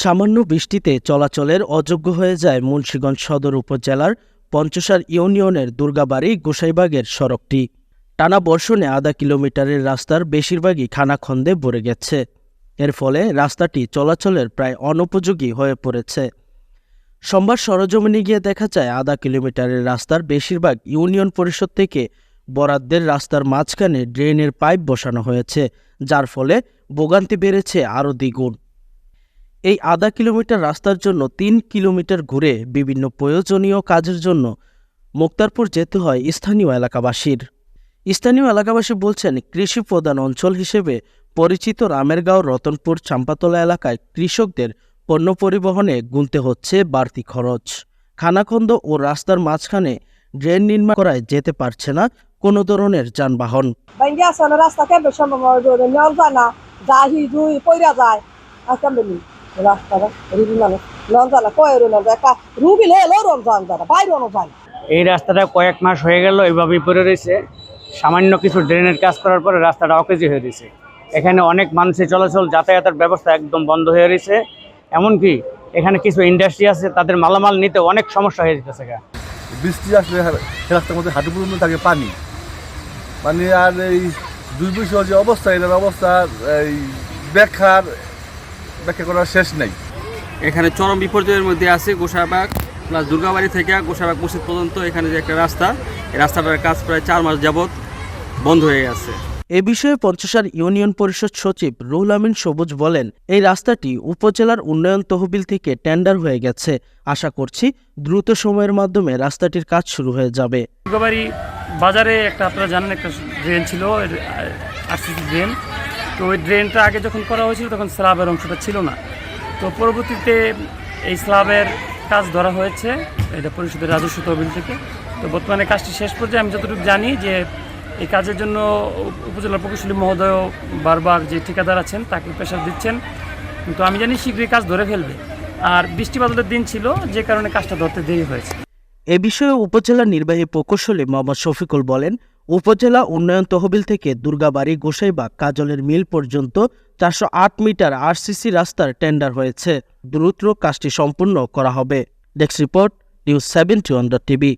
সামান্য বৃষ্টিতে চলাচলের অযোগ্য হয়ে যায় মুন্সীগঞ্জ সদর উপজেলার পঞ্চসার ইউনিয়নের দুর্গাবাড়ি গোসাইবাগের সড়কটি। টানা বর্ষণে আধা কিলোমিটারের রাস্তার বেশিরভাগই খানাখন্দে ভরে গেছে। এর ফলে রাস্তাটি চলাচলের প্রায় অনুপযোগী হয়ে পড়েছে। সোমবার সরজমিনে গিয়ে দেখা যায়, আধা কিলোমিটারের রাস্তার বেশিরভাগ ইউনিয়ন পরিষদ থেকে বরাদ্দের রাস্তার মাঝখানে ড্রেনের পাইপ বসানো হয়েছে, যার ফলে ভোগান্তি বেড়েছে আরও দ্বিগুণ। এই আধা কিলোমিটার রাস্তার জন্য তিন কিলোমিটার ঘুরে বিভিন্ন প্রয়োজনীয় কাজের জন্য মুক্তারপুর যেতে হয় স্থানীয় এলাকাবাসীর। স্থানীয় এলাকাবাসী বলছেন, কৃষি প্রধান অঞ্চল হিসেবে পরিচিত রামেরগাঁও, রতনপুর, চাম্পাতলা এলাকায় কৃষকদের পণ্য পরিবহনে গুনতে হচ্ছে বাড়তি খরচ। খানাখন্দ ও রাস্তার মাঝখানে ড্রেন নির্মাণ করায় যেতে পারছে না কোনো ধরনের যানবাহন। রাস্তা কেমন যায় এই রাস্তাটা কয়েক মাস হয়ে গেল এইভাবেই পড়ে রয়েছে। সামান্য কিছু ড্রেনের কাজ করার পরে রাস্তাটা অকেজি হয়ে রয়েছে। এখানে অনেক মানুষের চলাচল যাতায়াতের ব্যবস্থা একদম বন্ধ হয়ে রয়েছে। এমনকি এখানে কিছু ইন্ডাস্ট্রি আছে তাদের মালামাল নিতে অনেক সমস্যা হয়ে যেতেছে বৃষ্টি আসলে সে রাস্তার মধ্যে হাঁটু পর্যন্ত থাকে পানি। পানি আর এই দুই বছর যে অবস্থা এটার অবস্থা এই ব্যাখ্যার ব্যাখ্যা করার শেষ নেই। এখানে চরম বিপর্যয়ের মধ্যে আছে গোসাবাগ প্লাস দুর্গাবাড়ি থেকে গোসাবাগ মসজিদ পর্যন্ত এখানে যে একটা রাস্তা এই রাস্তাটার কাজ প্রায় চার মাস যাবৎ বন্ধ হয়ে গেছে। এ বিষয়ে পঞ্চসার ইউনিয়ন পরিষদ সচিব রুহুল আমিন সবুজ বলেন এই রাস্তাটি উপজেলার উন্নয়ন তহবিল থেকে টেন্ডার হয়ে গেছে। আশা করছি দ্রুত সময়ের মাধ্যমে রাস্তাটির কাজ শুরু হয়ে যাবে। দুর্গাবাড়ি বাজারে একটা আপনারা জানেন একটা ড্রেন ছিল আরসিসি ড্রেন তো ওই ড্রেনটা আগে যখন করা হয়েছিল তখন স্ল্যাবের অংশটা ছিল না। তো পরবর্তীতে এই স্ল্যাবের কাজ ধরা হয়েছে, এটা পরিষদের রাজস্ব তহবিল থেকে। তো বর্তমানে কাজটি শেষ পর্যায়ে আমি যতটুকু জানি যে এই কাজের জন্য উপজেলা প্রকৌশলী মহোদয় বারবার যে ঠিকাদার আছেন, তাকে প্রেশার দিচ্ছেন। কিন্তু আমি জানি শীঘ্রই কাজ ধরে ফেলবে। আর বৃষ্টি বাদলের দিন ছিল, যে কারণে কাজটা ধরতে দেরি হয়েছে। এ বিষয়ে উপজেলা নির্বাহী প্রকৌশলী মোহাম্মদ শফিকুল বলেন উপজেলা উন্নয়ন তহবিল থেকে দুর্গাবাড়ি, গোসাইবাগ, কাজলের মিল পর্যন্ত চারশো আট মিটার আরসিসি রাস্তার টেন্ডার হয়েছে। দ্রুত কাজটি সম্পূর্ণ করা হবে। Desk report, news seventy one TV.